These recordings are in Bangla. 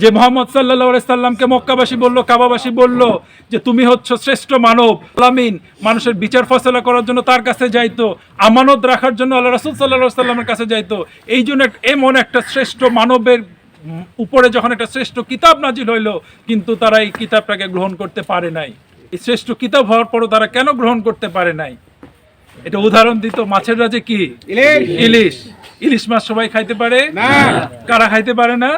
যে মোহাম্মদ সাল্লাহ সাল্লামকে মক্কাবাসী বলল কাবাবাসী বলল যে তুমি হচ্ছ শ্রেষ্ঠ মানব আলামিন মানুষের বিচার ফসলা করার জন্য তার কাছে যাইতো আমানত রাখার জন্য আল্লাহ রাসুল সাল্লাহ সাল্লামের কাছে যাইতো। এই জন্য এমন একটা শ্রেষ্ঠ মানবের উপরে যখন একটা শ্রেষ্ঠ কিতাব নাজিল হইল কিন্তু তারা এই কিতাবটাকে গ্রহণ করতে পারে নাই। এই শ্রেষ্ঠ কিতাব হওয়ার পরও তারা কেন গ্রহণ করতে পারে নাই? এটা উদাহরণ দিত মাছের রাজে কি? ইলিশ। ইলিশ মাছ সবাই খাইতে পারে কারা খাইতে পারে না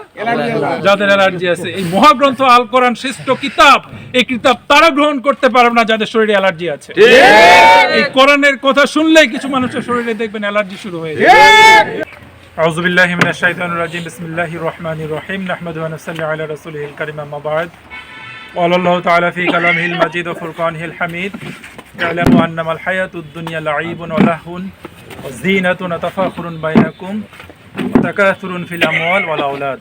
যাদের অ্যালার্জি আছে এই মহাগ্রন্থ আল কোরআন শ্রেষ্ঠ কিতাব এই কিতাব তারা গ্রহণ করতে পারবে না যাদের শরীরে অ্যালার্জি আছে এই কোরআনের কথা শুনলেই কিছু মানুষের শরীরে দেখবেন অ্যালার্জি শুরু হয়ে যায় أعوذ بالله من الشيطان الرجيم بسم الله الرحمن الرحيم نحمده ونصلي على رسوله الكريم أما بعد قال الله تعالى في كلامه المجيد وفرقانه الحميد اعلموا أنما الحياة الدنيا لعيب ولهو জিনাতুন তাফাখুরুন বাইনাকুম তাকাসুরুন ফিল আমওয়াল ওয়াল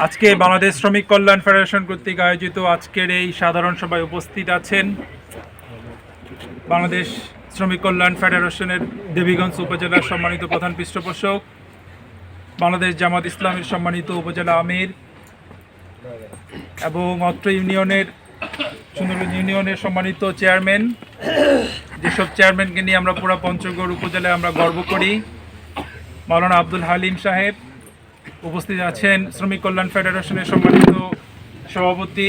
আজকে বাংলাদেশ শ্রমিক কল্যাণ ফেডারেশন কর্তৃক আয়োজিত আজকের এই সাধারণ সভায় উপস্থিত আছেন বাংলাদেশ শ্রমিক কল্যাণ ফেডারেশনের দেবীগঞ্জ উপজেলার সম্মানিত প্রধান পৃষ্ঠপোষক, বাংলাদেশ জামাত ইসলামের সম্মানিত উপজেলা আমির এবং অত্র ইউনিয়নের সুন্দরগঞ্জ ইউনিয়নের সম্মানিত চেয়ারম্যান, যেসব চেয়ারম্যানকে নিয়ে আমরা পুরো পঞ্চগড় উপজেলায় আমরা গর্ব করি, মাওলানা আব্দুল হালিম সাহেব উপস্থিত আছেন, শ্রমিক কল্যাণ ফেডারেশনের সম্মানিত সভাপতি,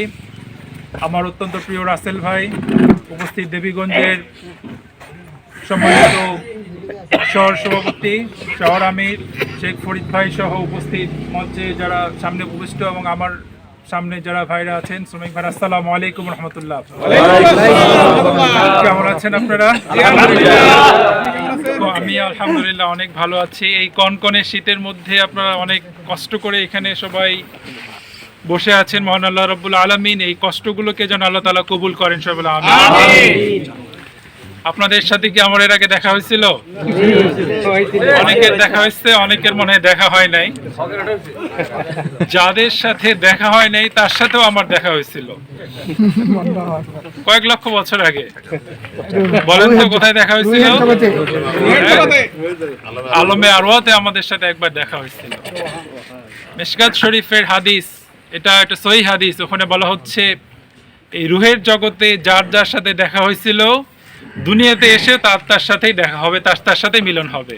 আমার অত্যন্ত প্রিয় রাসেল ভাই উপস্থিত দেবীগঞ্জের সম্মানিত শহর সভাপতি শহর আমির, শেখ ফরিদ ভাই সহ উপস্থিত মঞ্চে যারা সামনে উপবিষ্ট এবং আমার সামনে যারা ভাইরা আছেন, শ্রমিক ভাই আসসালামু আলাইকুম রহমতুল্লাহ। কেমন আছেন আপনারা? আমি আলহামদুলিল্লাহ অনেক ভালো আছি। এই কনকনে শীতের মধ্যে আপনারা অনেক কষ্ট করে এখানে সবাই বসে আছেন। মহান আল্লাহ রব্বুল আলমিন এই কষ্টগুলোকে যেন আল্লাহ তালা কবুল করেন সবাই আপনাদের সাথে কি আমার এর আগে দেখা হয়েছিল? অনেকের দেখা হয়েছে, অনেকের মনে দেখা হয় নাই। যাদের সাথে দেখা হয় নাই, তার সাথেও আমার দেখা হয়েছিল। কয়েক লক্ষ বছর আগে। বলেন তো, কোথায় দেখা হয়েছিল? হ্যাঁ? আলমে আরওয়াতে আমাদের সাথে একবার দেখা হয়েছিল। মিশকাত শরীফের হাদিস, এটা একটা সহি হাদিস, ওখানে বলা হচ্ছে, এই রুহের জগতে যার যার সাথে দেখা হয়েছিল দুনিয়াতে এসে তার তার সাথেই দেখা হবে তার তার সাথে মিলন হবে।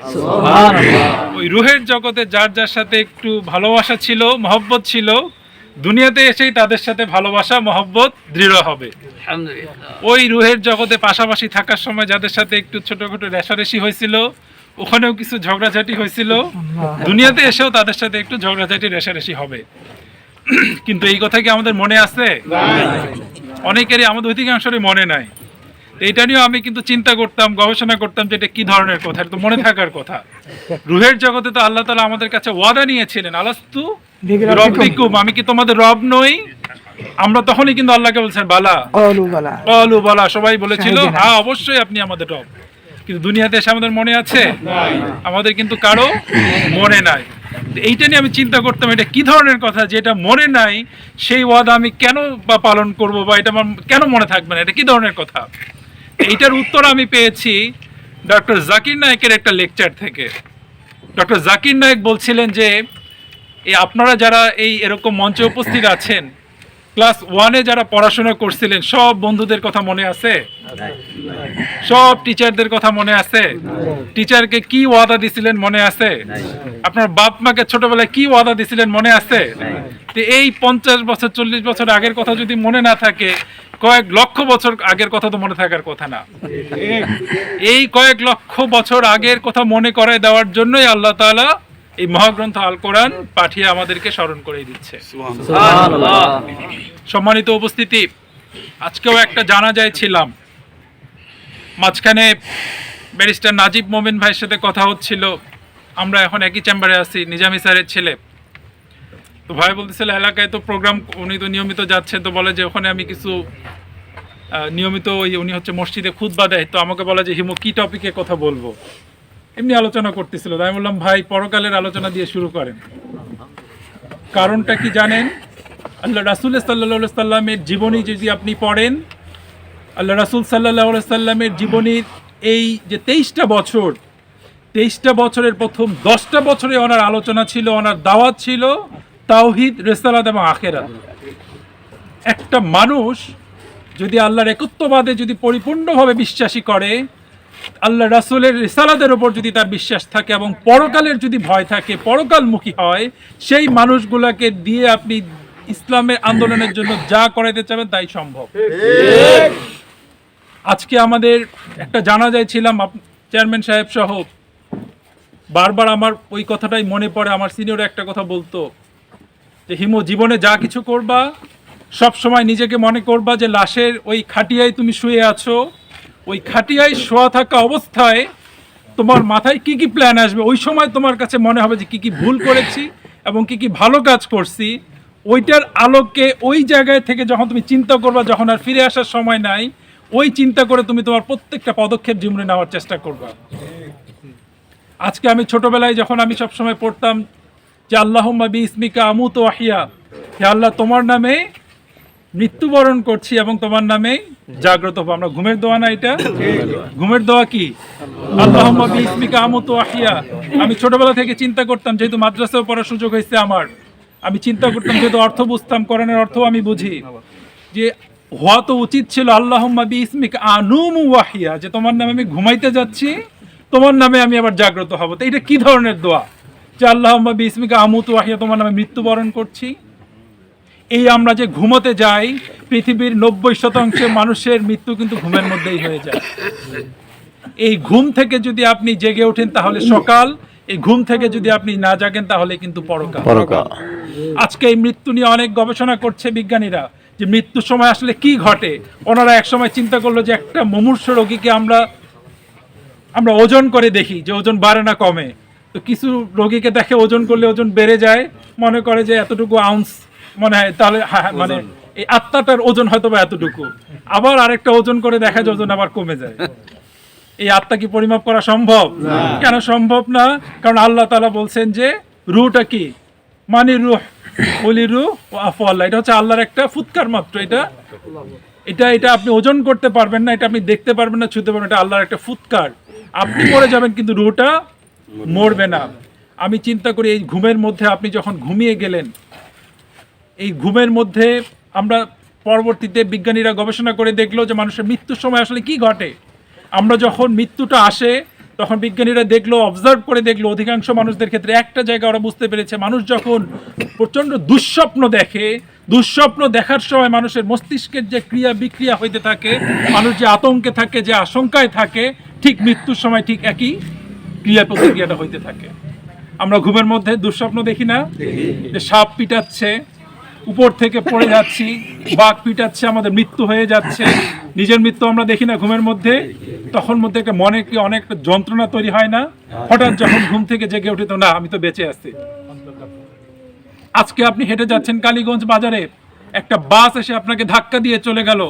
ওই রুহের জগতে যার যার সাথে একটু ভালোবাসা ছিল মহব্বত ছিল দুনিয়াতে এসেই তাদের সাথে ভালোবাসা মহব্বত দৃঢ় হবে। ওই রুহের জগতে পাশাপাশি থাকার সময় যাদের সাথে একটু ছোটখাটো রেশারেশি হয়েছিল ওখানেও কিছু ঝগড়াঝাটি হয়েছিল দুনিয়াতে এসেও তাদের সাথে একটু ঝগড়াঝাটি রেশারেশি হবে। কিন্তু এই কথা কি আমাদের মনে আছে? অনেকেরই আমাদের অধিকাংশেরই মনে নাই। এটা নিয়েও আমি কিন্তু চিন্তা করতাম গবেষণা করতাম যে এটা কি ধরনের কথা এটা তো মনে থাকার কথা। রুহের জগতে তো আল্লাহ তালা আমাদের কাছে ওয়াদা নিয়েছিলেন আলাস্তু রব্বিকুম আমি কি তোমাদের রব নই? আমরা তখনই কিন্তু আল্লাহকে বলছেন বালা। অলু বলা। সবাই বলেছিল হ্যাঁ অবশ্যই আপনি আমাদের রব। কিন্তু দুনিয়াতে এসে আমাদের মনে আছে? আমাদের কিন্তু কারও মনে নাই। এইটা নিয়ে আমি চিন্তা করতাম এটা কি ধরনের কথা যেটা মনে নাই সেই ওয়াদা আমি কেন বা পালন করব বা এটা আমার কেন মনে থাকবে না এটা কি ধরনের কথা? এইটার উত্তর আমি পেয়েছি ডক্টর জাকির নায়কের একটা লেকচার থেকে। ডক্টর জাকির নায়ক বলছিলেন যে এই আপনারা যারা এই এরকম মঞ্চে উপস্থিত আছেন, ক্লাস ওয়ানে যারা পড়াশোনা করছিলেন, সব বন্ধুদের কথা মনে আছে। সব টিচারদের কথা মনে আছে? টিচারকে কি ওয়াদা দিছিলেন মনে আছে? আপনার বাপ মাকে ছোটবেলায় কি ওয়াদা দিছিলেন মনে আছে? তো এই পঞ্চাশ বছর চল্লিশ বছর আগের কথা যদি মনে না থাকে কয়েক লক্ষ বছর আগের কথা তো মনে থাকার কথা না। এই কয়েক লক্ষ বছর আগের কথা মনে করায় দেওয়ার জন্যই আল্লাহ তাআলা এই মহাগ্রন্থ আল কোরআন পাঠিয়ে আমাদেরকে স্মরণ করে দিচ্ছে। সম্মানিত উপস্থিতি আজকেও একটা জানাজায় ছিলাম। মাঝখানে ব্যারিস্টার নাজিব মোমিন ভাইয়ের সাথে কথা হচ্ছিল। আমরা এখন একই চেম্বারে আছি, নিজামি স্যারের ছেলে। তো ভাই বলতেছিল, এলাকায় তো প্রোগ্রাম উনি তো নিয়মিত যাচ্ছেন তো বলে যে, ওখানে আমি কিছু নিয়মিত ওই উনি হচ্ছে মসজিদে খুতবা দেয়। তো আমাকে বলে যে, হিমো, কি টপিকে কথা বলব? এমনি আলোচনা করতেছিল। তাই বললাম, ভাই, পরকালের আলোচনা দিয়ে শুরু করেন। কারণটা কি জানেন? আল্লাহ রাসুল সাল্লাহ সাল্লামের জীবনী যদি আপনি পড়েন আল্লাহ রাসুল সাল্লাহ সাল্লামের জীবনীর এই যে তেইশটা বছর, তেইশটা বছরের প্রথম দশটা বছরে ওনার আলোচনা ছিল, ওনার দাওয়াত ছিল তাওহিদ, রেসালাত এবং আখেরাত। একটা মানুষ যদি আল্লাহর একত্ববাদে যদি পরিপূর্ণভাবে বিশ্বাসী করে, আল্লাহ রাসুলের রিসালাতের ওপর যদি তার বিশ্বাস থাকে এবং পরকালের যদি ভয় থাকে, পরকালমুখী হয়, সেই মানুষগুলোকে দিয়ে আপনি ইসলামের আন্দোলনের জন্য যা করাইতে চাবেন তাই সম্ভব। আজকে আমাদের একটা জানা ছিলাম, আপ- চেয়ারম্যান সাহেব সহ। বারবার আমার ওই কথাটাই মনে পড়ে, আমার সিনিয়র একটা কথা বলতো, যে হিমো, জীবনে যা কিছু করবা, সব সময় নিজেকে মনে করবা যে লাশের ওই খাটিয়ায় তুমি শুয়ে আছো। ওই খাটিয়ায় শোয়া থাকা অবস্থায় তোমার মাথায় কি কি প্ল্যান আসবে? ওই সময় তোমার কাছে মনে হবে যে কি কি ভুল করেছি এবং কি কি ভালো কাজ করছি। ওইটার আলোকে ওই জায়গায় থেকে যখন তুমি চিন্তা করবা, যখন আর ফিরে আসার সময় নাই ওই চিন্তা করে তুমি তোমার প্রত্যেকটা পদক্ষেপ জীবনে নেওয়ার চেষ্টা করবা। আজকে আমি ছোটবেলায় যখন আমি সবসময় পড়তাম যে আল্লাহম্মা বি ইসমিকা আমুত ওয়াহিয়া, হে আল্লাহ তোমার নামে মৃত্যুবরণ করছি এবং তোমার নামে জাগ্রত হব। আমরা ঘুমের দোয়া না এটা? ঘুমের দোয়া কি? আল্লাহম্মা বি ইসমিকা আমুত ওয়াহিয়া। আমি ছোটবেলা থেকে চিন্তা করতাম যেহেতু মাদ্রাসায় পড়ার সুযোগ হয়েছে আমার, আমি চিন্তা করতাম যেহেতু অর্থ বুঝতাম, কোরআনের অর্থ আমি বুঝি। যে হওয়া তো উচিত ছিল আল্লাহ ইসমিক আনুমু ওয়াহিয়া যে তোমার নামে আমি ঘুমাইতে যাচ্ছি তোমার নামে আমি আবার জাগ্রত হব। তো এটা কি ধরনের দোয়া? যে আল্লাহ বিসমিকা আমুত ওয়াহিয়া তোমার নামে মৃত্যুবরণ করছি। এই আমরা যে ঘুমোতে যাই পৃথিবীর নব্বই শতাংশ মানুষের মৃত্যু কিন্তু ঘুমের মধ্যেই হয়ে যায়। এই ঘুম থেকে যদি আপনি জেগে ওঠেন তাহলে সকাল। এই ঘুম থেকে যদি আপনি না জাগেন তাহলে কিন্তু পরকাল। আজকে এই মৃত্যু নিয়ে অনেক গবেষণা করছে বিজ্ঞানীরা। যে মৃত্যুর সময় আসলে কি ঘটে? ওনারা এক সময় চিন্তা করল যে একটা মুমূর্ষ রোগীকে আমরা আমরা ওজন করে দেখি যে ওজন বাড়ে না কমে। তো কিছু রোগীকে দেখে ওজন করলে ওজন বেড়ে যায় মনে করে যে এতটুকু আউন্স মনে হয় তাহলে মানে এই আত্মাটার ওজন হয়তো বা এতটুকু। আবার আরেকটা ওজন করে দেখা যায় ওজন আবার কমে যায়। এই আত্মা কি পরিমাপ করা সম্ভব? কেন সম্ভব না? কারণ আল্লাহ তালা বলছেন যে রুটা কি? মানে রুহ। বলি রু ও আফু আল্লাহ, এটা হচ্ছে আল্লাহর একটা ফুৎকার মাত্র এটা। এটা এটা আপনি ওজন করতে পারবেন না, এটা আপনি দেখতে পারবেন না, ছুতে পারবেন এটা আল্লাহর একটা ফুৎকার। আপনি মরে যাবেন, কিন্তু রুটা মরবে না। আমি চিন্তা করি এই ঘুমের মধ্যে আপনি যখন ঘুমিয়ে গেলেন, এই ঘুমের মধ্যে আমরা পরবর্তীতে বিজ্ঞানীরা গবেষণা করে দেখল যে মানুষের মৃত্যুর সময় আসলে কি ঘটে। আমরা যখন মৃত্যুটা আসে তখন বিজ্ঞানীরা দেখল অবজার্ভ করে দেখল অধিকাংশ মানুষদের ক্ষেত্রে একটা জায়গা ওরা বুঝতে পেরেছে মানুষ যখন প্রচণ্ড দুঃস্বপ্ন দেখে দুঃস্বপ্ন দেখার সময় মানুষের মস্তিষ্কের যে ক্রিয়া বিক্রিয়া হইতে থাকে মানুষ যে আতঙ্কে থাকে যে আশঙ্কায় থাকে ঠিক মৃত্যুর সময় ঠিক একই ক্রিয়া প্রতিক্রিয়াটা হইতে থাকে। আমরা ঘুমের মধ্যে দুঃস্বপ্ন দেখি না? যে সাপ পিটাচ্ছে উপর থেকে পড়ে যাচ্ছি, বাঘ পিটাচ্ছে, আমাদের মৃত্যু হয়ে যাচ্ছে। নিজের মৃত্যু আমরা দেখি না ঘুমের মধ্যে। তখন মধ্যে একটা মনে কি অনেক যন্ত্রণা তৈরি হয় না? হঠাৎ যখন ঘুম থেকে জেগে উঠে তো, না, আমি তো বেঁচে আছি। আজকে আপনি হেঁটে যাচ্ছেন কালীগঞ্জ বাজারে। একটা বাস এসে আপনাকে ধাক্কা দিয়ে চলে গেল।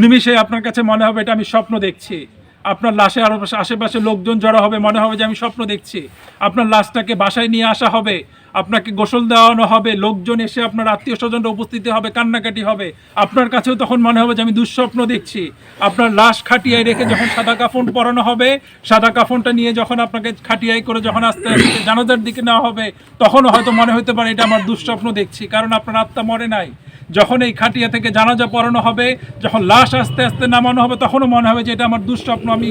নিমিষে আপনার কাছে মনে হবে, এটা আমি স্বপ্ন দেখছি। আপনার লাশে আরও আশেপাশে লোকজন জড়ো হবে, মনে হবে যে আমি স্বপ্ন দেখছি। আপনার লাশটাকে বাসায় নিয়ে আসা হবে, আপনাকে গোসল দেওয়ানো হবে, লোকজন এসে আপনার আত্মীয় স্বজনরা উপস্থিতি হবে, কান্নাকাটি হবে। আপনার কাছেও তখন মনে হবে যে আমি দুঃস্বপ্ন দেখছি। আপনার লাশ খাটিয়ায় রেখে যখন সাদা কাফন পরানো হবে, সাদা কাফনটা নিয়ে যখন আপনাকে খাটিয়ায় করে যখন আস্তে আস্তে জানাজার দিকে নেওয়া হবে, তখনও হয়তো মনে হতে পারে এটা আমার দুঃস্বপ্ন দেখছি, কারণ আপনার আত্মা মরে নাই। যখন এই খাটিয়া থেকে জানাজা পড়ানো হবে, যখন লাশ আস্তে আস্তে নামানো হবে, তখনও মনে হবে যে এটা আমার দুঃস্বপ্ন। আমি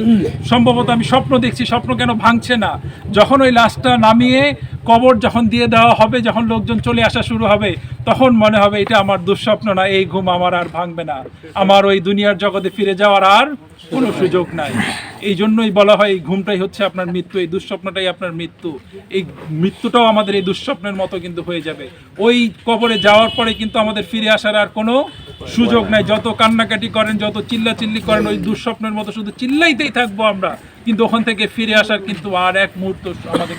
সম্ভবত আমি স্বপ্ন দেখছি, স্বপ্ন কেন ভাঙছে না? যখন ওই লাশটা নামিয়ে কবর যখন দিয়ে দেওয়া হবে, যখন লোকজন চলে আসা শুরু হবে, তখন মনে হবে এটা আমার দুঃস্বপ্ন না, এই ঘুম আমার আর ভাঙবে না। আমার ওই দুনিয়ার জগতে ফিরে যাওয়ার আর কোনো সুযোগ নাই। এই জন্যই বলা হয়, এই ঘুমটাই হচ্ছে আপনার মৃত্যু, এই দুঃস্বপ্নটাই আপনার মৃত্যু। এই মৃত্যুটাও আমাদের এই দুঃস্বপ্নের মতো কিন্তু হয়ে যাবে। ওই কবরে যাওয়ার পরে কিন্তু আমাদের ফিরে আসার আর কোনো সুযোগ নাই। যত কান্নাকাটি করেন, যত চিল্লাচিল্লি করেন, ওই দুঃস্বপ্নের মতো শুধু চিল্লাইতেই থাকব আমরা। কিন্তু ওখান থেকে ফিরে আসার কিন্তু আর এক মুহূর্ত আমাদের।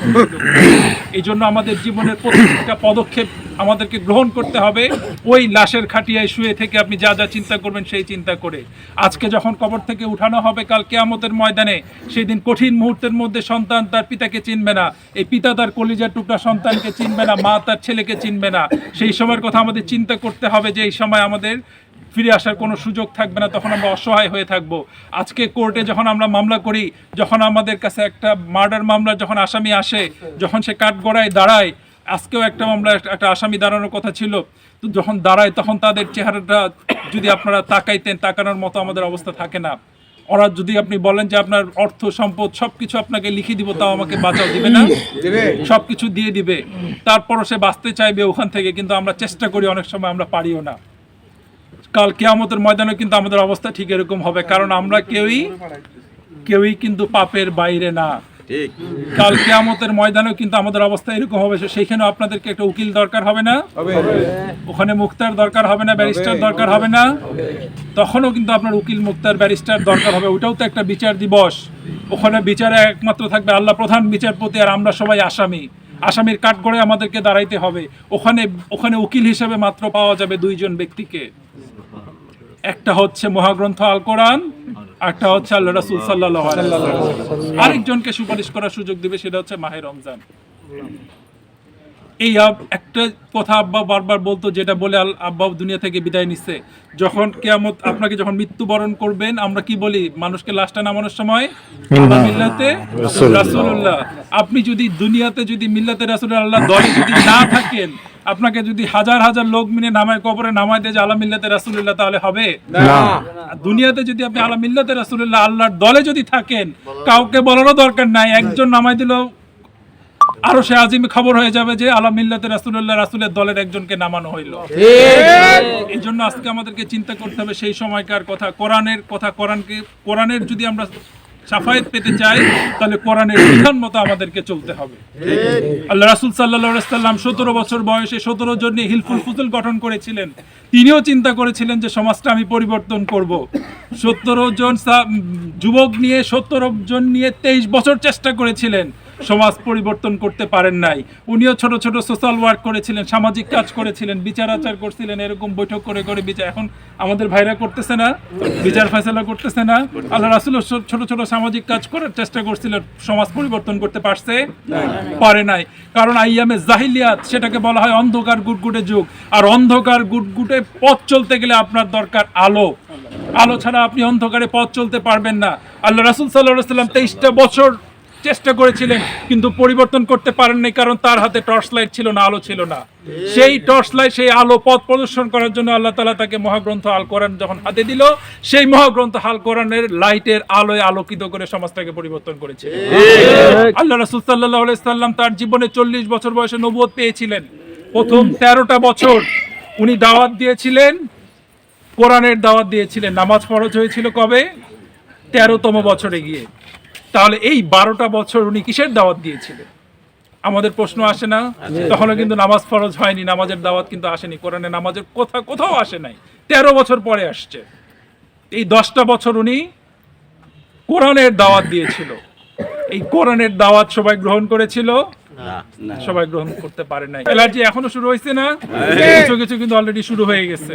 এই জন্য আমাদের জীবনের প্রত্যেকটা পদক্ষেপ আমাদেরকে গ্রহণ করতে হবে। ওই লাশের খাটিয়ায় শুয়ে থেকে আপনি যা যা চিন্তা করবেন সেই চিন্তা করে। আজকে যখন কবর থেকে উঠানো হবে কাল কেয়ামতের ময়দানে সেই দিন কঠিন মুহূর্তের মধ্যে সন্তান তার পিতাকে চিনবে না। এই পিতা তার কলিজার টুকরা সন্তানকে চিনবে না, মা তার ছেলেকে চিনবে না। সেই সময়ের কথা আমাদের চিন্তা করতে হবে যে এই সময় আমাদের ফিরে আসার কোনো সুযোগ থাকবে না, তখন আমরা অসহায় হয়ে থাকব। আজকে কোর্টে যখন আমরা মামলা করি, যখন আমাদের কাছে একটা মার্ডার মামলা যখন আসামি আসে, যখন সে কাঠগড়ায় দাঁড়ায় আজকেও একটা মামলা একটা আসামি দাঁড়ানোর কথা ছিল। তো যখন দাঁড়ায় তখন তাদের চেহারাটা যদি আপনারা তাকাইতেন তাকানোর মতো আমাদের অবস্থা থাকে না। ওরা যদি আপনি বলেন যে আপনার অর্থ সম্পদ সবকিছু আপনাকে লিখে দিব তাও আমাকে বাঁচাও দিবে না? সবকিছু দিয়ে দিবে। তারপরও সে বাঁচতে চাইবে ওখান থেকে কিন্তু আমরা চেষ্টা করি অনেক সময় আমরা পারিও না। কাল কেয়ামতের ময়দানে কিন্তু আমাদের অবস্থা ঠিক এরকম হবে কারণ আমরা কেউই কেউই কিন্তু পাপের বাইরে না। ঠিক। কাল কেয়ামতের ময়দানেও কিন্তু আমাদের অবস্থা এরকম হবে সেইখানেও আপনাদেরকে একটা উকিল দরকার হবে না? ওখানে মুক্তার দরকার হবে না ব্যারিস্টার দরকার হবে না? তখনও কিন্তু আপনার উকিল মুক্তার ব্যারিস্টার দরকার হবে। ওটাও তো একটা বিচার দিবস। ওখানে বিচারে একমাত্র থাকবে আল্লাহ প্রধান বিচারপতি আর আমরা সবাই আসামি। আসামির কাঠ কাঠগড়ে আমাদেরকে দাঁড়াইতে হবে। ওখানে ওখানে উকিল হিসেবে মাত্র পাওয়া যাবে দুইজন ব্যক্তিকে। একটা হচ্ছে মহাগ্রন্থ আল কোরআন, একটা হচ্ছে আল্লাহ রাসুল সাল্লাহ আরেকজনকে সুপারিশ করার সুযোগ দিবে, সেটা হচ্ছে মাহে রমজান। এই একটা কথা আব্বা বারবার বলতো যেটা বলে আব্বা দুনিয়া থেকে বিদায় নিচ্ছে যখন কেয়ামত আপনাকে যখন মৃত্যুবরণ করবেন আমরা কি বলি? মানুষকে লাশটা নামানোর সময় মিল্লাতে রাসূলুল্লাহ। আপনি যদি দুনিয়াতে যদি মিল্লাতে রাসূলুল্লাহ দলে যদি না থাকেন আপনাকে যদি হাজার হাজার লোক মিলে নামায় কবরে নামায় দেয় যে আলা মিল্লাতে রাসূলুল্লাহ তাহলে হবে? দুনিয়াতে যদি আপনি আলা মিল্লাতে রাসূলুল্লাহ আল্লাহর দলে যদি থাকেন কাউকে বলারও দরকার নাই। একজন নামায় দিলেও আরও সে আজিমে খবর হয়ে যাবে যে আলা মিল্লাতে রাসূলুল্লাহ রাসূলের দলের একজনকে নামানো হইল। এই জন্য আজকে আমাদেরকে চিন্তা করতে হবে সেই সময়কার কথা। কোরআনের কথা কোরআনকে কোরআনের যদি আমরা সাফায়েত পেতে চাই তাহলে কোরআনের বিধান মতো আমাদেরকে চলতে হবে। আল্লাহ রাসূল সাল্লাম 17 বছর বয়সে 17 জন নিয়ে হিলফুল ফুজুল গঠন করেছিলেন। তিনিও চিন্তা করেছিলেন যে সমাজটা আমি পরিবর্তন করব। 17 জন যুবক নিয়ে 17 জন নিয়ে 23 বছর চেষ্টা করেছিলেন। সমাজ পরিবর্তন করতে পারেন নাই। উনিও ছোট ছোট সোশ্যাল ওয়ার্ক করেছিলেন, সামাজিক কাজ করেছিলেন, বিচার আচার করছিলেন, এরকম বৈঠক করে করে বিচার। এখন আমাদের ভাইরা করতেছে না, বিচার ফয়সালা করতেছে না। আল্লাহ রাসুল ছোট ছোট সামাজিক কাজ করার চেষ্টা করছিলেন, সমাজ পরিবর্তন করতে পারছে? পারে নাই। কারণ আইয়ামে জাহিলিয়াত, সেটাকে বলা হয় অন্ধকার গুটগুটে যুগ। আর অন্ধকার গুটগুটে পথ চলতে গেলে আপনার দরকার আলো। আলো ছাড়া আপনি অন্ধকারে পথ চলতে পারবেন না। আল্লাহ রাসুল সাল্লাহ সাল্লাম তেইশটা বছর চেষ্টা করেছিলেন, কিন্তু পরিবর্তন করতে পারেন নাই কারণ তার হাতে টর্চ লাইট ছিল না, আলো ছিল না। সেই টর্চ লাইট সেই আলো পথ প্রদর্শন করার জন্য আল্লাহ তালা তাকে মহাগ্রন্থ আল কোরআন যখন হাতে দিল, সেই মহাগ্রন্থ আল কোরআনের লাইটের আলোয় আলোকিত করে সমাজটাকে পরিবর্তন করেছে। আল্লাহ রাসুল সাল্লাহ সাল্লাম তার জীবনে চল্লিশ বছর বয়সে নবুয়ত পেয়েছিলেন। প্রথম তেরোটা বছর উনি দাওয়াত দিয়েছিলেন, কোরআনের দাওয়াত দিয়েছিলেন। নামাজ ফরজ হয়েছিল কবে? তেরোতম বছরে গিয়ে। তাহলে এই বারোটা বছর উনি কিসের দাওয়াত দিয়েছিলেন? আমাদের প্রশ্ন আসে না। তখনও কিন্তু নামাজ ফরজ হয়নি নামাজের দাওয়াত কিন্তু আসেনি। কোরআনে নামাজের কোথা কোথাও আসে নাই। তেরো বছর পরে আসছে। এই দশটা বছর উনি কোরআনের দাওয়াত দিয়েছিল। এই কোরআনের দাওয়াত সবাই গ্রহণ করেছিল। সবাই গ্রহণ করতে পারে নাই। অ্যালার্জি এখনও শুরু হয়েছে না? কিছু কিছু কিন্তু অলরেডি শুরু হয়ে গেছে।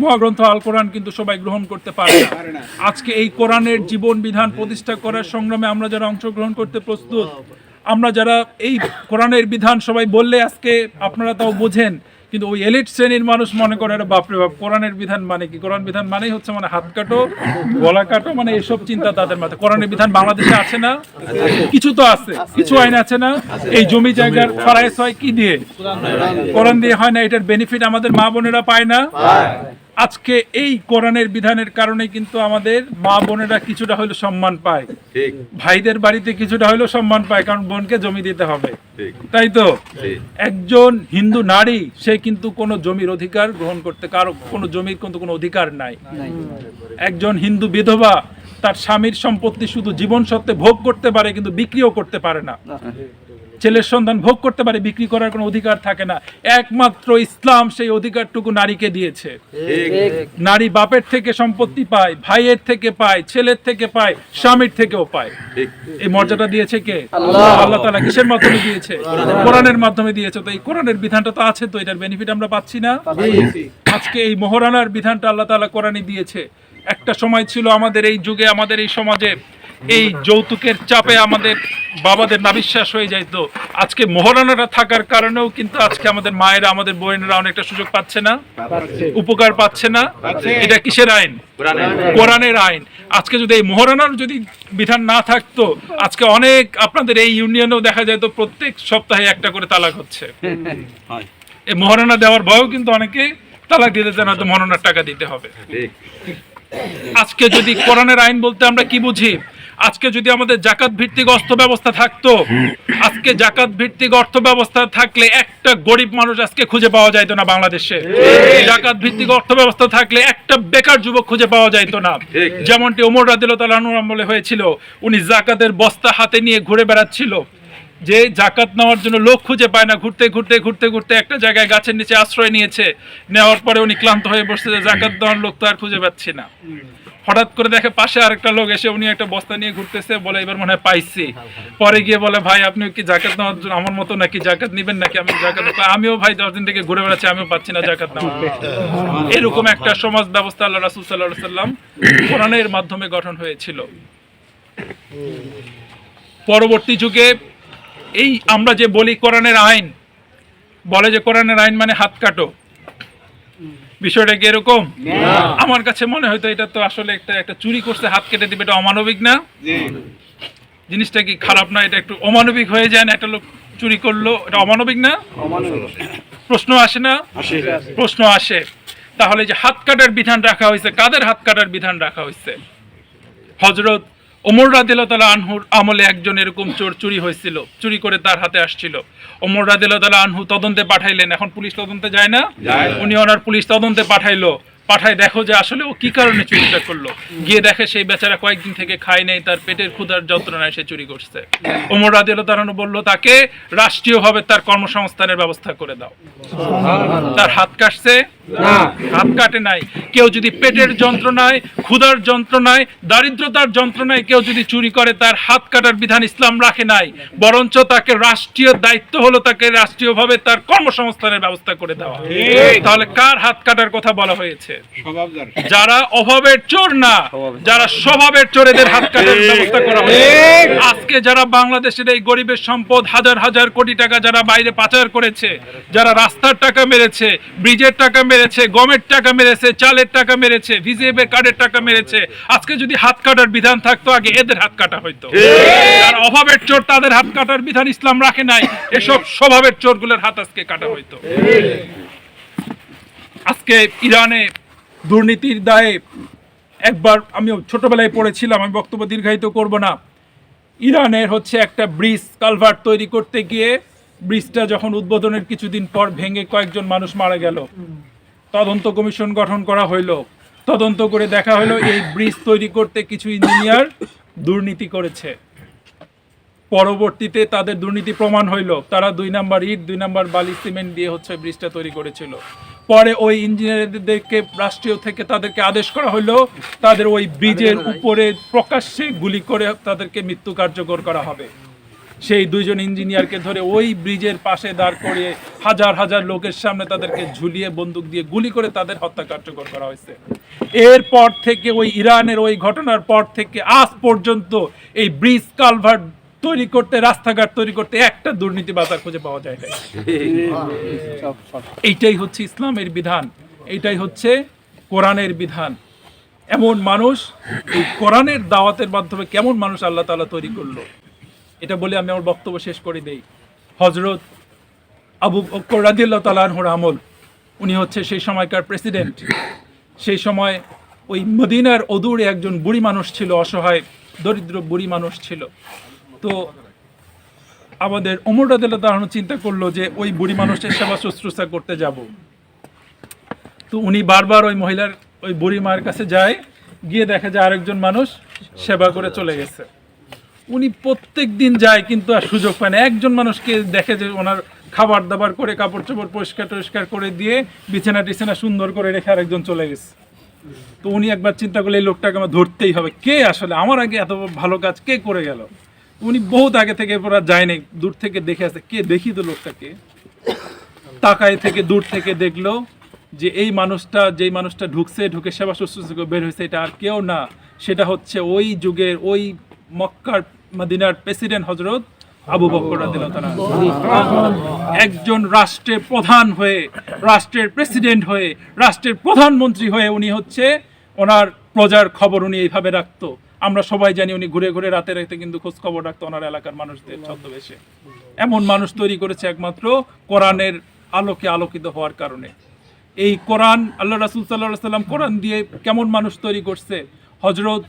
মহাগ্রন্থ আল কোরআন কিন্তু সবাই গ্রহণ করতে পারে না। আজকে এই কোরআনের জীবন বিধান প্রতিষ্ঠা করার সংগ্রামে আমরা যারা অংশগ্রহণ করতে প্রস্তুত আমরা যারা এই কোরআনের বিধান সবাই বললে আজকে আপনারা তাও বোঝেন কিন্তু ওই এলিট শ্রেণির মানুষ মনে করে এটা বাপরে বাপ, কোরআনের বিধান মানে কি? কোরআন বিধান মানেই হচ্ছে মানে হাত কাটো, গলা কাটো মানে এসব চিন্তা তাদের মাথায়। কোরআনের বিধান বাংলাদেশে আছে না? কিছু তো আছে, কিছু আইন আছে না? এই জমি জায়গার ফরাইস হয় কি দিয়ে? কোরআন দিয়ে হয় না, এটার বেনিফিট আমাদের মা বোনেরা পায় না? আজকে এই কোরআনের বিধানের কারণে কিন্তু আমাদের মা বোনেরা কিছুটা হলেও সম্মান পায়। ভাইদের বাড়িতে কিছুটা হলেও সম্মান পায় কারণ বোনকে জমি দিতে হবে। তাই তো? একজন হিন্দু নারী সে কিন্তু কোনো জমির অধিকার গ্রহণ করতে কারও কোনো জমির কিন্তু কোনো অধিকার নাই। একজন হিন্দু বিধবা তার স্বামীর সম্পত্তি শুধু জীবন সত্ত্বে ভোগ করতে পারে কিন্তু বিক্রিও করতে পারে না। ছেলের সন্তান ভোগ করতে পারে বিক্রি করার কোনো অধিকার থাকে না। একমাত্র ইসলাম সেই অধিকারটুকু নারীকে দিয়েছে। নারী বাপের থেকে সম্পত্তি পায় ভাইয়ের থেকে পায় ছেলের থেকে পায় স্বামীর থেকেও পায়। এই মর্যাদা দিয়েছে কে? আল্লাহ। তালা কিসের মাধ্যমে দিয়েছে? কোরআনের মাধ্যমে দিয়েছে। তো এই কোরআনের বিধানটা তো আছে তো এটার বেনিফিট আমরা পাচ্ছি না? আজকে এই মহারানার বিধানটা আল্লাহ তালা কোরআনে দিয়েছে। একটা সময় ছিল আমাদের এই যুগে আমাদের এই সমাজে এই যৌতুকের চাপে আমাদের বাবাদের নাবিশ্বাস হয়ে যাইত আজকে মহারানারা থাকার কারণেও কিন্তু আজকে আমাদের মায়েরা আমাদের বোনেরা অনেকটা সুযোগ পাচ্ছে না উপকার পাচ্ছে না। এটা কিসের আইন? কোরআনের আইন। আজকে যদি এই মহারানার যদি বিধান না থাকতো আজকে অনেক আপনাদের এই ইউনিয়নেও দেখা যায় তো প্রত্যেক সপ্তাহে একটা করে তালাক হচ্ছে। এই মহারণা দেওয়ার ভয়ও কিন্তু অনেকে তালাক দিতে চান হয়তো মহারণার টাকা দিতে হবে। আজকে যদি কোরআনের আইন বলতে আমরা কি বুঝি? আজকে যদি আমাদের জাকাত ভিত্তিক অর্থ ব্যবস্থা থাকতো আজকে জাকাত ভিত্তিক অর্থ ব্যবস্থা থাকলে একটা গরিব মানুষ আজকে খুঁজে পাওয়া যাইতো না বাংলাদেশে। জাকাত ভিত্তিক অর্থ ব্যবস্থা থাকলে একটা বেকার যুবক খুঁজে পাওয়া যাইতো না। যেমনটি ওমর রাদিল তালানুর আমলে হয়েছিল উনি জাকাতের বস্তা হাতে নিয়ে ঘুরে বেড়াচ্ছিল। যে জাকাত নেওয়ার জন্য লোক খুঁজে পায় না ঘুরতে ঘুরতে ঘুরতে ঘুরতে একটা জায়গায় গাছের নিচে আশ্রয় নিয়েছে। নেওয়ার পরে উনি ক্লান্ত হয়ে বসছে যে জাকাত দেওয়ার লোক তো আর খুঁজে পাচ্ছি না। হঠাৎ করে দেখে পাশে আরেকটা লোক এসে উনি একটা বস্তা নিয়ে ঘুরতেছে, বলে এবার মনে হয় পাইছি। পরে গিয়ে বলে, ভাই, আপনি কি জাকাত নেওয়ার আমার মতো নাকি জাকাত নিবেন নাকি? আমি জাকাত নেব?" আমিও ভাই দশ দিন থেকে ঘুরে বেড়াচ্ছি, আমিও পাচ্ছি না জাকাত নেওয়া। এরকম একটা সমাজ ব্যবস্থা আল্লাহ রাসুল সাল্লাহ সাল্লাম কোরআনের মাধ্যমে গঠন হয়েছিল। পরবর্তী যুগে এই আমরা যে বলি কোরআনের আইন, বলে যে কোরআনের আইন মানে হাত কাটো। বিষয়টা কি এরকম? আমার কাছে মনে হয়তো এটা তো আসলে একটা একটা চুরি করছে হাত কেটে দিবে এটা অমানবিক না? জিনিসটা কি খারাপ না? এটা একটু অমানবিক হয়ে যায় না? একটা লোক চুরি করল এটা অমানবিক না? প্রশ্ন আসে না? প্রশ্ন আসে। তাহলে যে হাত কাটার বিধান রাখা হয়েছে কাদের হাত কাটার বিধান রাখা হয়েছে? হজরত ওমর রাদিল্লাহ তালা আনহুর আমলে একজন এরকম চোর চুরি হয়েছিল চুরি করে তার হাতে আসছিল। ওমর রাদিল্লাহ তালা আনহু তদন্তে পাঠাইলেন এখন পুলিশ তদন্তে যায় না? উনি ওনার পুলিশ তদন্তে পাঠাইলো। পাঠায় দেখো যে আসলে ও কি কারণে চুরিটা করল। গিয়ে দেখে সেই বেচারা কয়েকদিন থেকে খায় নেই তার পেটের ক্ষুধার যন্ত্রণায় সে চুরি করছে। ওমর রাদিল্লাহ তালানহু বলল তাকে রাষ্ট্রীয়ভাবে তার কর্মসংস্থানের ব্যবস্থা করে দাও। তার হাত কাটছে? হাত কাটে নাই। কেউ যদি পেটের যন্ত্রণায় ক্ষুধার যন্ত্রণায় দারিদ্রতার যন্ত্রণায় কেউ যদি চুরি করে তার হাত কাটার বিধান ইসলাম রাখে নাই। বরঞ্চ তাকে রাষ্ট্রীয় দায়িত্ব হলো তাকে রাষ্ট্রীয়ভাবে তার কর্মসংস্থানের ব্যবস্থা করে দেওয়া। তাহলে কার হাত কাটার কথা বলা হয়েছে? যারা অভাবের চোর না, যারা স্বভাবের চোরেদের হাত কাটার ব্যবস্থা করা হয়েছে। আজকে যারা বাংলাদেশের এই গরিবের সম্পদ হাজার হাজার কোটি টাকা যারা বাইরে পাচার করেছে, যারা রাস্তার টাকা মেরেছে, ব্রিজের টাকা মেরেছে, গমের টাকা মেরেছে, চালের টাকা মেরেছে, ভিজিএফের কার্ডের টাকা মেরেছে, আজকে যদি হাত কাটার বিধান থাকতো, আগে এদের হাত কাটা হইতো। যারা অভাবের চোর, তাদের হাত কাটার বিধান ইসলাম রাখে নাই, এসব স্বভাবের চোরগুলোর হাত আজকে কাটা হইতো। আজকে ইরানে দুর্নীতির দায়ে একবার আমি ছোটোবেলায় পড়েছিলাম, আমি বক্তব্য দীর্ঘায়িত করব না। ইরানের হচ্ছে একটা ব্রিজ কালভার্ট তৈরি করতে গিয়ে ব্রিজটা যখন উদ্বোধনের কিছুদিন পর ভেঙে কয়েকজন মানুষ মারা গেল। তদন্ত কমিশন গঠন করা হইল। তদন্ত করে দেখা হলো এই ব্রিজ তৈরি করতে কিছু ইঞ্জিনিয়ার দুর্নীতি করেছে। পরবর্তীতে তাদের দুর্নীতি প্রমাণ হইল। তারা দুই নাম্বার ইট, দুই নাম্বার বালি, সিমেন্ট দিয়ে হচ্ছে ব্রিজটা তৈরি করেছিল। পরে ওই ইঞ্জিনিয়ারদেরকে রাষ্ট্রীয় থেকে তাদেরকে আদেশ করা হলো, তাদের ওই ব্রিজের উপরে প্রকাশ্যে গুলি করে তাদেরকে মৃত্যু কার্যকর করা হবে। সেই দুইজন ইঞ্জিনিয়ারকে ধরে ওই ব্রিজের পাশে দাঁড় করিয়ে হাজার হাজার লোকের সামনে তাদেরকে ঝুলিয়ে বন্দুক দিয়ে গুলি করে তাদের হত্যা কার্যকর করা হয়েছে। এরপর থেকে ওই ইরানের ওই ঘটনার পর থেকে আজ পর্যন্ত এই ব্রিজ কালভার্ট তৈরি করতে, রাস্তাঘাট তৈরি করতে একটা দুর্নীতি বাজার খুঁজে পাওয়া যায় না এইটাই হচ্ছে ইসলামের বিধান, এইটাই হচ্ছে কোরআনের বিধান। এমন মানুষ, এই কোরআনের দাওয়াতের মাধ্যমে কেমন মানুষ আল্লাহ তাআলা তৈরি করল? এটা বলে আমি আমার বক্তব্য শেষ করে দেই। হজরত আবু বকর রাদিয়াল্লাহু তাআলা আনহুর আমল, উনি হচ্ছে সেই সময়কার প্রেসিডেন্ট। সেই সময় ওই মদিনার অদূরে একজন বুড়ি মানুষ ছিল, অসহায়, দরিদ্র বুড়ি মানুষ ছিল। আমাদের অমর তাআলা আনহু চিন্তা করল যে ওই বুড়ি মানুষের সেবা শুশ্রূষা করতে যাব। তো উনি বারবার ওই মহিলার, ওই বুড়ি মায়ের কাছে যায়, গিয়ে দেখে যে আরেকজন মানুষ সেবা করে চলে গেছে। উনি প্রত্যেক দিন যায় কিন্তু আর সুযোগ পায় না। একজন মানুষকে দেখে যে ওনার খাবার দাবার করে, কাপড় চোপড় পরিষ্কার টরিষ্কার করে দিয়ে বিছানা টিছানা সুন্দর করে রেখে আরেকজন চলে গেছে। তো উনি একবার চিন্তা করলে, এই লোকটাকে আমার ধরতেই হবে। কে আসলে? আমার আগে এত ভালো কাজ কে করে গেল? উনি বহুত আগে থেকে আর যায়নি, দূর থেকে দেখে আসে। কে দেখি তো লোকটাকে তাকায় থেকে দূর থেকে দেখল যে এই মানুষটা, যেই মানুষটা ঢুকছে, ঢুকে সেবা শুশ্রূষা বের হয়েছে, এটা আর কেউ না। সেটা হচ্ছে ওই যুগের, ওই মক্কার, মদিনার প্রেসিডেন্ট হজরত আবু বকর একজন রাষ্ট্রের প্রধান হয়ে, রাষ্ট্রের প্রেসিডেন্ট হয়ে, রাষ্ট্রের প্রধানমন্ত্রী হয়ে উনি হচ্ছে ওনার প্রজার খবর উনি এইভাবে রাখতো। আমরা সবাই জানি উনি ঘুরে ঘুরে রাতে রাতে কিন্তু খোঁজ খবর রাখতো ওনার এলাকার মানুষদের ছদ্মবেশে। এমন মানুষ তৈরি করেছে একমাত্র কোরআনের আলোকে আলোকিত হওয়ার কারণে। এই কোরআন, আল্লাহ রাসুল সাল্লাহ সাল্লাম কোরআন দিয়ে কেমন মানুষ তৈরি করছে? হজরত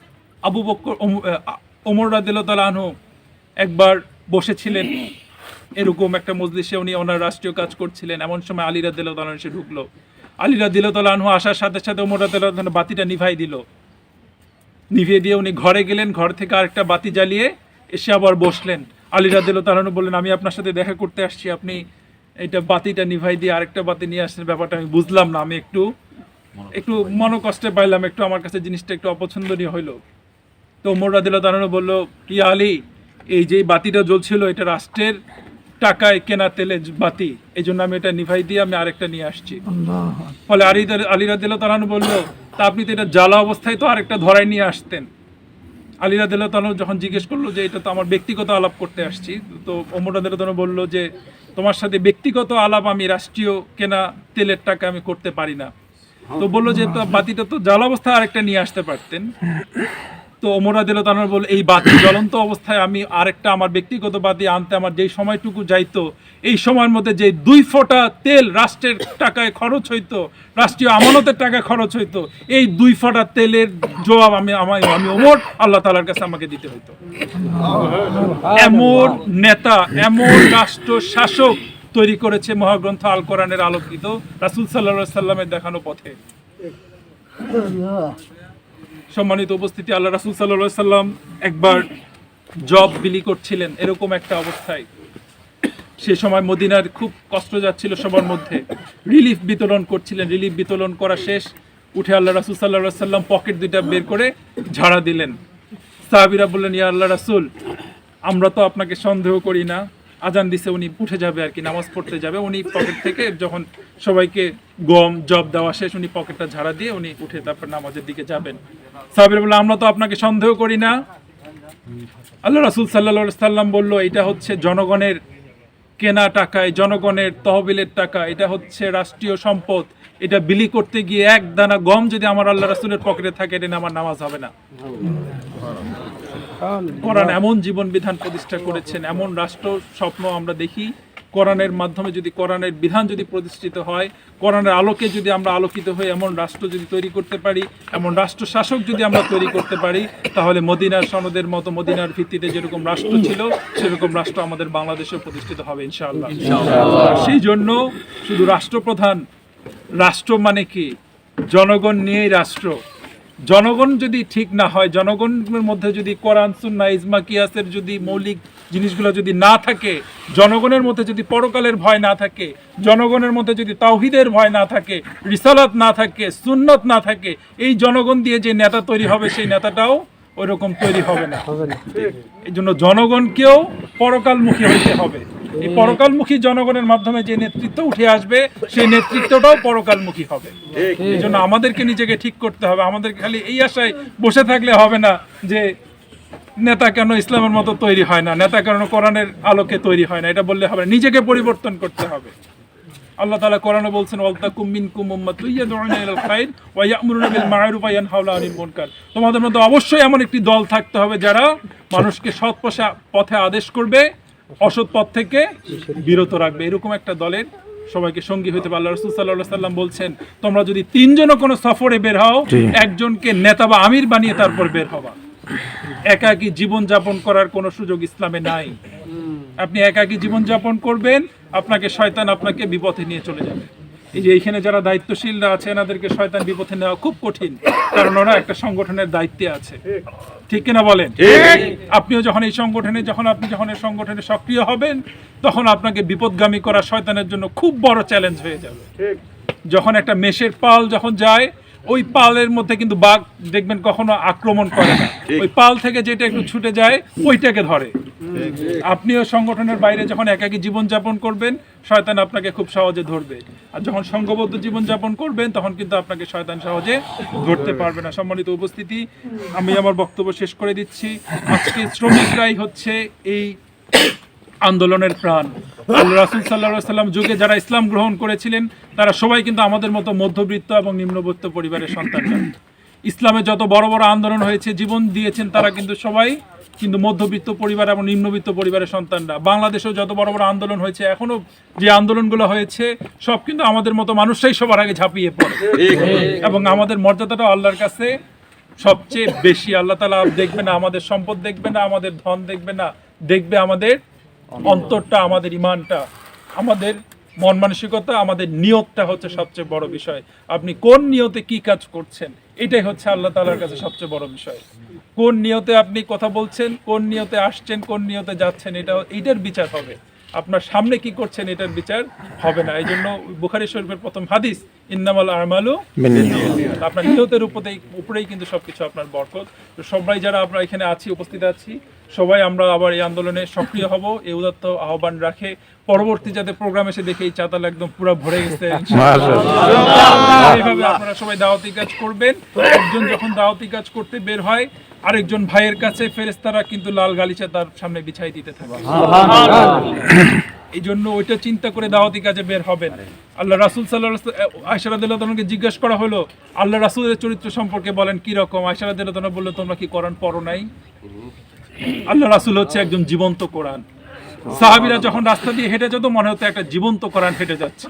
আবু বক্কর ওমর রাদিল্লাহ আনহু একবার বসেছিলেন। এরকম একটা মজলিসে উনি ওনার রাষ্ট্রীয় কাজ করছিলেন। এমন সময় আলী রাদিল্লাহ তালাহ এসে ঢুকলো। আলী রাদিল্লাহ আনহু আসার সাথে সাথে ওমর রাদিল্লাহ তাআলা বাতিটা নিভাই দিল। নিভিয়ে দিয়ে উনি ঘরে গেলেন, ঘর থেকে আরেকটা বাতি জ্বালিয়ে এসে আবার বসলেন। আলী রাদিল্লাহ তালানু বললেন, আমি আপনার সাথে দেখা করতে আসছি, আপনি এটা বাতিটা নিভাই দিয়ে আরেকটা বাতি নিয়ে আসছেন, ব্যাপারটা আমি বুঝলাম না, আমি একটু একটু মনোকষ্টে পাইলাম, একটু আমার কাছে জিনিসটা একটু অপছন্দনীয় হইল। তো ওমর রাদিল্লাহ তালানু বলল, কি আলী, এই যে বাতিটা জ্বলছিল, এটা রাষ্ট্রের টাকায় কেনা তেলের বাতি এই জন্য আমি এটা নিভাই দিয়ে আমি আরেকটা নিয়ে আসছি। ফলে আলী আলী রাদিল্লাহ তালানু বলল তা আপনি তো এটা জ্বালা অবস্থায় তো আরেকটা ধরায় নিয়ে আসতেন। আলী রাদিল্লাহ তালানু যখন জিজ্ঞেস করল যে এটা তো আমার ব্যক্তিগত আলাপ করতে আসছি। তো ওমর রাদিল্লাহ তালানু বলল যে তোমার সাথে ব্যক্তিগত আলাপ আমি রাষ্ট্রীয় কেনা তেলের টাকা আমি করতে পারি না। তো বলল যে তা বাতিটা তো জ্বালা অবস্থায় আরেকটা নিয়ে আসতে পারতেন। তো ওমর তাআলা বল, এই বাতি জ্বলন্ত অবস্থায় আমি আরেকটা আমার ব্যক্তিগত বাতি আনতে আমার যেই সময়টুকু যাইতো, এই সময়ের মধ্যে যে দুই ফোঁটা তেল রাষ্ট্রের টাকায় খরচ হইতো, রাষ্ট্রীয় আমানতের টাকায় খরচ হইতো, এই দুই ফোঁটা তেলের জবাব আমি আমায় আমি ওমর, আল্লাহ তালার কাছে আমাকে দিতে হইতো। এমন নেতা, এমন রাষ্ট্র শাসক তৈরি করেছে মহাগ্রন্থ আল কোরআনের আলোকিত, রাসূল সাল্লাল্লাহু সাল্লামের দেখানো পথে। সম্মানিত উপস্থিতি, আল্লাহ রাসুল সাল্লাহ সাল্লাম একবার জব বিলি করছিলেন, এরকম একটা অবস্থায়। সে সময় মদিনার খুব কষ্ট যাচ্ছিল সবার মধ্যে। রিলিফ বিতরণ করছিলেন, রিলিফ বিতরণ করা শেষ। উঠে আল্লাহ রাসুল সাল্লাহ সাল্লাম পকেট দুইটা বের করে ঝাড়া দিলেন। সাহাবিরা বললেন, ইয়া আল্লাহ রাসুল, আমরা তো আপনাকে সন্দেহ করি না। আজান দিছে, উনি উঠে যাবে আর কি, নামাজ পড়তে যাবে। উনি পকেট থেকে যখন সবাইকে গম, জব দেওয়া শেষ, উনি পকেটটা ঝাড়া দিয়ে উনি উঠে তারপর নামাজের দিকে যাবেন। সাহাবিরা বলল, আমরা তো আপনাকে সন্দেহ করি না। আল্লাহ রাসুল সাল্লাহ সাল্লাম বলল, এটা হচ্ছে জনগণের কেনা টাকায়, জনগণের তহবিলের টাকা, এটা হচ্ছে রাষ্ট্রীয় সম্পদ। এটা বিলি করতে গিয়ে এক দানা গম যদি আমার আল্লাহ রাসুলের পকেটে থাকে, এটা আমার নামাজ হবে না। কোরআন এমন জীবন বিধান প্রতিষ্ঠা করেছেন এমন রাষ্ট্র স্বপ্ন আমরা দেখি। কোরআনের মাধ্যমে যদি কোরআনের বিধান যদি প্রতিষ্ঠিত হয় কোরআনের আলোকে যদি আমরা আলোকিত হয়ে এমন রাষ্ট্র যদি তৈরি করতে পারি এমন রাষ্ট্র শাসক যদি আমরা তৈরি করতে পারি তাহলে মদিনার সনদের মতো মদিনার ভিত্তিতে যেরকম রাষ্ট্র ছিল সেরকম রাষ্ট্র আমাদের বাংলাদেশেও প্রতিষ্ঠিত হবে ইনশাআল্লাহ। সেই জন্য শুধু রাষ্ট্রপ্রধান রাষ্ট্র মানে কি? জনগণ নিয়েই রাষ্ট্র। জনগণ যদি ঠিক না হয় জনগণের মধ্যে যদি কোরআন সুন্না ইজমা কিয়াসের যদি মৌলিক জিনিসগুলো যদি না থাকে জনগণের মধ্যে যদি পরকালের ভয় না থাকে জনগণের মধ্যে যদি তাওহিদের ভয় না থাকে রিসালাত না থাকে সুন্নত না থাকে এই জনগণ দিয়ে যে নেতা তৈরি হবে সেই নেতাটাও ওই রকম তৈরি হবে না। এই জন্য জনগণকেও পরকালমুখী হইতে হবে। এই পরকালমুখী জনগণের মাধ্যমে যে নেতৃত্ব উঠে আসবে সেই নেতৃত্বটাও পরকালমুখী হবে। এই জন্য আমাদেরকে নিজেকে ঠিক করতে হবে। আমাদের খালি এই আশায় বসে থাকলে হবে না যে নেতা কেন ইসলামের মতো তৈরি হয় না নেতা কেন কোরআনের আলোকে তৈরি হয় না এটা বললে হবে নিজেকে পরিবর্তন করতে হবে। আল্লাহ তাআলা কোরআনে বলছেন ওয়ালতাকুম মিনকুম উম্মাতুন ইয়াদউনা ইলাল খাইর ওয়া ইয়া'মুরুনা বিল মা'রুফ ওয়া ইয়ানহাউনা আনিল মুনকার। তোমাদের মধ্যে অবশ্যই এমন একটি দল থাকতে হবে যারা মানুষকে সৎ পথে আদেশ করবে। অসৎ পথ থেকে বিরত রাখবে। এরকম একটা দলের সবাইকে সঙ্গী হইতে পারল রসুল সাল্লাম বলছেন তোমরা যদি তিনজনও কোনো সফরে বের হও একজনকে নেতা বা আমির বানিয়ে তারপর বের হবা। একাকী জীবন যাপন করার কোনো সুযোগ ইসলামে নাই। আপনি একাকী জীবন যাপন করবেন আপনাকে শয়তান আপনাকে বিপথে নিয়ে চলে যাবে। এই যে এইখানে যারা দায়িত্বশীলরা আছে এনাদেরকে শয়তান বিপথে নেওয়া খুব কঠিন কারণ ওরা একটা সংগঠনের দায়িত্বে আছে। ঠিক কিনা বলেন? আপনিও যখন এই সংগঠনে যখন আপনি যখন এই সংগঠনে সক্রিয় হবেন তখন আপনাকে বিপদগামী করা শয়তানের জন্য খুব বড় চ্যালেঞ্জ হয়ে যাবে। যখন একটা মেষের পাল যখন যায় ওই পালের মধ্যে কিন্তু বাঘ দেখবেন কখনো আক্রমণ করে না। ওই পাল থেকে যেটা একটু ছুটে যায় ওইটাকে ধরে। আপনিও সংগঠনের বাইরে যখন একাকী জীবনযাপন করবেন শয়তান আপনাকে খুব সহজে ধরবে। আর যখন সংঘবদ্ধ জীবনযাপন করবেন তখন কিন্তু আপনাকে শয়তান সহজে ধরতে পারবে না। সম্মানিত উপস্থিতি আমি আমার বক্তব্য শেষ করে দিচ্ছি। আজকে শ্রমিকরাই হচ্ছে এই আন্দোলনের প্রাণ। রাসুল সাল্লাহ সাল্লাম যুগে যারা ইসলাম গ্রহণ করেছিলেন, তারা সবাই কিন্তু আমাদের মতো মধ্যবিত্ত এবং নিম্নবিত্ত পরিবারের সন্তান ইসলামে যত বড় বড় আন্দোলন হয়েছে, জীবন দিয়েছেন, তারা কিন্তু সবাই কিন্তু মধ্যবিত্ত পরিবার এবং নিম্নবিত্ত পরিবারের সন্তানরা। বাংলাদেশেও যত বড় বড় আন্দোলন হয়েছে এখনও যে আন্দোলনগুলো হয়েছে, সব কিন্তু আমাদের মতো মানুষরাই সবার আগে ঝাঁপিয়ে পড়ে। এবং আমাদের মর্যাদাটা আল্লাহর কাছে সবচেয়ে বেশি। আল্লাহ তালা দেখবে না আমাদের সম্পদ দেখবে না, আমাদের ধন দেখবে না, দেখবে আমাদের অন্তরটা আমাদের ইমানটা, আমাদের মন মানসিকতা, আমাদের নিয়তটা হচ্ছে সবচেয়ে বড় বিষয়। আপনি কোন নিয়তে কি কাজ করছেন, এটাই হচ্ছে আল্লাহ তালার কাছে সবচেয়ে বড় বিষয়। কোন নিয়তে আপনি কথা বলছেন, কোন নিয়তে আসছেন, কোন নিয়তে যাচ্ছেন এটা এটার বিচার হবে। আপনার সামনে কি করছেন এটার বিচার হবে না। এই জন্য বুখারি শরীফের প্রথম হাদিস ইন্নামাল আমালু আপনার নিয়তের উপরেই উপরেই কিন্তু সবকিছু আপনার বরকত। তো সবাই যারা আমরা এখানে আছি উপস্থিত আছি সবাই আমরা আবার এই আন্দোলনে সক্রিয় হব। এই উদাত্ত আহ্বান রাখে। পরবর্তী যাতে প্রোগ্রাম এসে দেখে এই চাতাল একদম পুরো ভরে গেছে এইভাবে আপনারা সবাই দাওয়াতি কাজ করবেন। একজন যখন দাওয়াতি কাজ করতে বের হয় আরেকজন ভাইয়ের কাছে ফেরেস্তারা কিন্তু লাল গালিচা তার সামনে বিছাই দিতে থাকে। এই জন্য ওইটা চিন্তা করে দাওয়াতি কাজে বের হবেন। আল্লাহ রাসুল সাল্লাহ আয়সারাদুল্লাহকে জিজ্ঞেস করা হলো আল্লাহ রাসুলের চরিত্র সম্পর্কে বলেন কি রকম? আয়সারাদুল্লাহ বলল তোমরা কি করান পড়ো নাই? আল্লাহ রাসুল হচ্ছে একজন জীবন্ত কোরআন। সাহাবিরা যখন রাস্তা দিয়ে হেঁটে যেত মনে হতো একটা জীবন্ত কোরআন হেঁটে যাচ্ছে।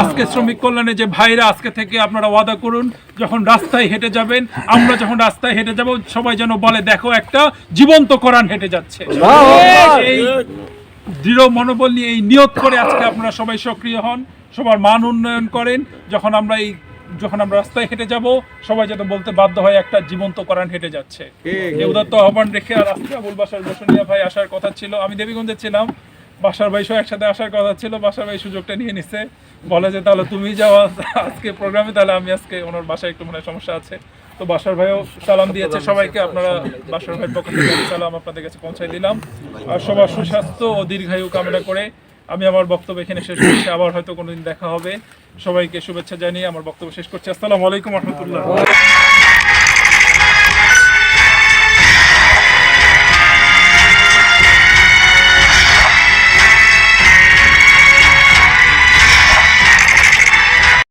আজকে শ্রমিক কল্যাণে যে ভাইরা আজকে থেকে আপনারা ওয়াদা করুন যখন রাস্তায় হেঁটে যাবেন আমরা যখন রাস্তায় হেঁটে যাব সবাই যেন বলে দেখো একটা জীবন্ত কোরআন হেঁটে যাচ্ছে। এই দৃঢ় মনোবল নিয়ে এই নিয়ত করে আজকে আপনারা সবাই সক্রিয় হন সবার মান উন্নয়ন করেন। যখন আমরা এই যখন আমরা রাস্তায় হেঁটে যাব সবাই যাতে বলতে বাধ্য হয় একটা জীবন্ত করান হেঁটে যাচ্ছে। এই উদাত্ত আহ্বান রেখে আর আজকে আবুল বাসার বসুনিয়া ভাই আসার কথা ছিল। আমি দেবীগঞ্জে ছিলাম বাসার ভাই সহ একসাথে আসার কথা ছিল বাসার ভাই সুযোগটা নিয়ে নিছে। বলে যে তাহলে তুমি যাও আজকে প্রোগ্রামে তাহলে আমি আজকে ওনার বাসায় একটু মনে সমস্যা আছে। তো বাসার ভাইও সালাম দিয়েছে সবাইকে আপনারা বাসার ভাইয়ের পক্ষ থেকে সালাম আপনাদের কাছে পৌঁছাই দিলাম। আর সবার সুস্বাস্থ্য ও দীর্ঘায়ু কামনা করে আমি আমার বক্তব্য এখানে শেষ করছি। আবার হয়তো কোনোদিন দেখা হবে। সবাইকে শুভেচ্ছা জানিয়ে আমার বক্তব্য শেষ করছি। আসসালামু আলাইকুম রহমতুল্লাহ।